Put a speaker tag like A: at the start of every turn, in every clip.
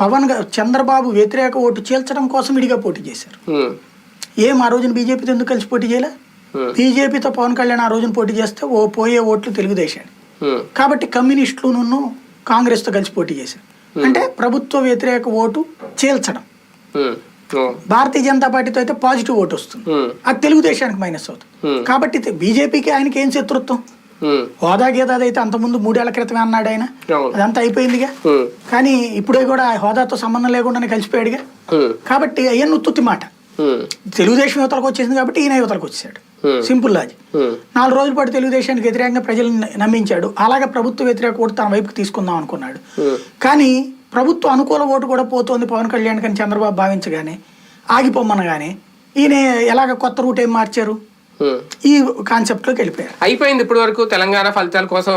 A: పవన్ చంద్రబాబు వ్యతిరేక ఓటు చీల్చడం కోసం విడిగా పోటీ చేశారు. ఏం ఆ రోజున బీజేపీతో ఎందుకు కలిసి పోటీ చేయలే? బీజేపీతో పవన్ కళ్యాణ్ ఆ రోజున పోటీ చేస్తే ఓ పోయే ఓట్లు తెలుగుదేశాన్ని కాబట్టి కమ్యూనిస్టులను కాంగ్రెస్తో కలిసి పోటీ చేశారు. అంటే ప్రభుత్వ వ్యతిరేక ఓటు చీల్చడం. భారతీయ జనతా పార్టీతో అయితే పాజిటివ్ ఓటు వస్తుంది. అది తెలుగుదేశానికి మైనస్ అవుతుంది. కాబట్టి బీజేపీకి ఆయనకి ఏం శత్రుత్వం? హోదా గీదాది అయితే అంతకుముందు మూడేళ్ళ క్రితమే అన్నాడు ఆయన. అదంతా అయిపోయిందిగా. కానీ ఇప్పుడే కూడా హోదాతో సంబంధం లేకుండానే కలిసిపోయాడుగా. కాబట్టి అయ్యన్న ఉత్తుత్తి మాట. తెలుగుదేశం యువతలకు వచ్చేసింది కాబట్టి ఈయన యువతలకు వచ్చేసాడు. సింపుల్
B: ఉమ్,
A: నాలుగు రోజుల పాటు తెలుగుదేశానికి వ్యతిరేకంగా ప్రజలను నమ్మించాడు. అలాగే ప్రభుత్వ వ్యతిరేక ఓటు తన వైపుకి తీసుకుందాం అనుకున్నాడు. కానీ ప్రభుత్వ అనుకూల ఓటు కూడా పోతోంది పవన్ కళ్యాణ్ కానీ చంద్రబాబు భావించగానే ఆగిపోమ్మనగానే ఈయన ఎలాగ కొత్త రూట్ ఏం మార్చారు. ఈ కాన్సెప్ట్లోకి వెళ్ళిపోయారు.
B: అయిపోయింది ఇప్పటి వరకు తెలంగాణ ఫలితాల కోసం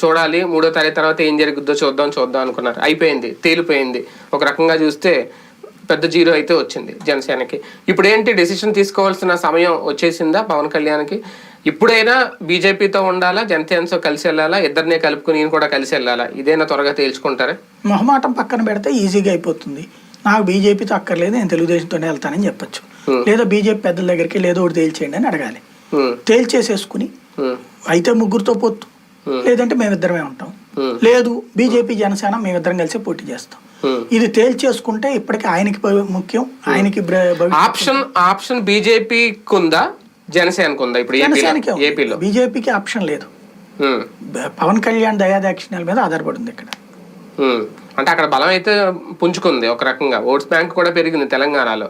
B: చూడాలి. మూడో తారీఖు తర్వాత ఏం జరుగుద్దో చూద్దాం చూద్దాం అనుకున్నారు. అయిపోయింది తేలిపోయింది. ఒక రకంగా చూస్తే పెద్ద జీరో అయితే వచ్చింది జనసేనకి. ఇప్పుడు ఏంటి? డెసిషన్ తీసుకోవాల్సిన సమయం వచ్చేసిందా పవన్ కళ్యాణ్కి? ఇప్పుడైనా బీజేపీతో ఉండాలా? జనసేనతో కలిసి వెళ్ళాలా? ఇద్దరినే కలుపుకుని ఈయన కూడా కలిసి వెళ్ళాలా? ఇదేనా త్వరగా తేల్చుకుంటారా?
A: మొహమాటం పక్కన పెడితే ఈజీగా అయిపోతుంది. నాకు బీజేపీతో అక్కర్లేదు నేను తెలుగుదేశంతోనే వెళ్తానని చెప్పొచ్చు. లేదా బీజేపీ పెద్దల దగ్గరికి లేదో ఒకటి తేల్చేయండి అని అడగాలి.
B: ఉమ్,
A: తేల్చేసేసుకుని
B: ఉమ్,
A: అయితే ముగ్గురుతో పొత్తు లేదంటే మేమిద్దరమే ఉంటాం.
B: Hmm.
A: లేదు బీజేపీ జనసేన మేమిద్దరం కలిసి పోటీ చేస్తాం. ఇది తేల్చేసుకుంటే ఇప్పటికీ ఆయనకి ముఖ్యం ఆయనకి
B: ఆప్షన్ ఆప్షన్ బీజేపీకి ఉందా జనసేనకు ఉందా ఇప్పుడు ఏపీలో?
A: బీజేపీకి ఆప్షన్ లేదు. పవన్ కళ్యాణ్ దయాదాక్షిణ్యాల మీద ఆధారపడింది ఇక్కడ.
B: అంటే అక్కడ బలం అయితే పుంజుకుంది ఒక రకంగా. ఓట్స్ బ్యాంక్ కూడా పెరిగింది తెలంగాణలో.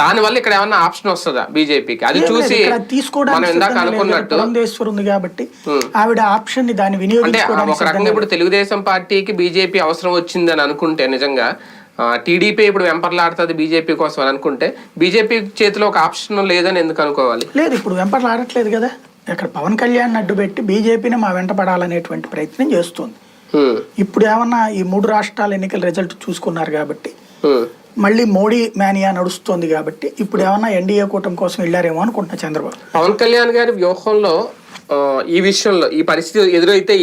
B: దానివల్ల ఇక్కడ ఏమన్నా ఆప్షన్ వస్తుందా బీజేపీకి అది చూసి
A: తీసుకోవడానికి
B: ఇందాక
A: సిద్ధంగా లేదు.
B: అనుకున్నట్టు
A: పురంధేశ్వర్ ఉంది కాబట్టి. ఆవిడ ఆప్షన్ని దాన్ని వినియోగించుకోవడానికి
B: ఒక రకంగా
A: సిద్ధంగా
B: ఇప్పుడు తెలుగుదేశం పార్టీకి బీజేపీ అవసరం వచ్చిందని అనుకుంటే నిజంగా టీడీపీ ఇప్పుడు వెంపర్లాడుతుంది బీజేపీ కోసం అని అనుకుంటే బీజేపీ చేతిలో ఒక ఆప్షన్ లేదని ఎందుకు అనుకోవాలి
A: లేదు ఇప్పుడు వెంపర్లు ఆడట్లేదు కదా ఇక్కడ పవన్ కళ్యాణ్ అడ్డు పెట్టి బీజేపీని మా వెంట పడాలనేటువంటి ప్రయత్నం చేస్తుంది. ఇప్పుడు ఏమన్నా ఈ మూడు రాష్ట్రాల ఎన్నికల రిజల్ట్ చూసుకున్నారు కాబట్టి. మళ్ళీ మోడీ మేనియా నడుస్తోంది కాబట్టి ఇప్పుడు ఏమన్నా ఎన్డీఏ కూటమి కోసం వెళ్ళారేమో అనుకుంటున్నా చంద్రబాబు.
B: పవన్ కళ్యాణ్ గారి వ్యూహంలో ఈ విషయంలో ఈ పరిస్థితి ఎదురైతే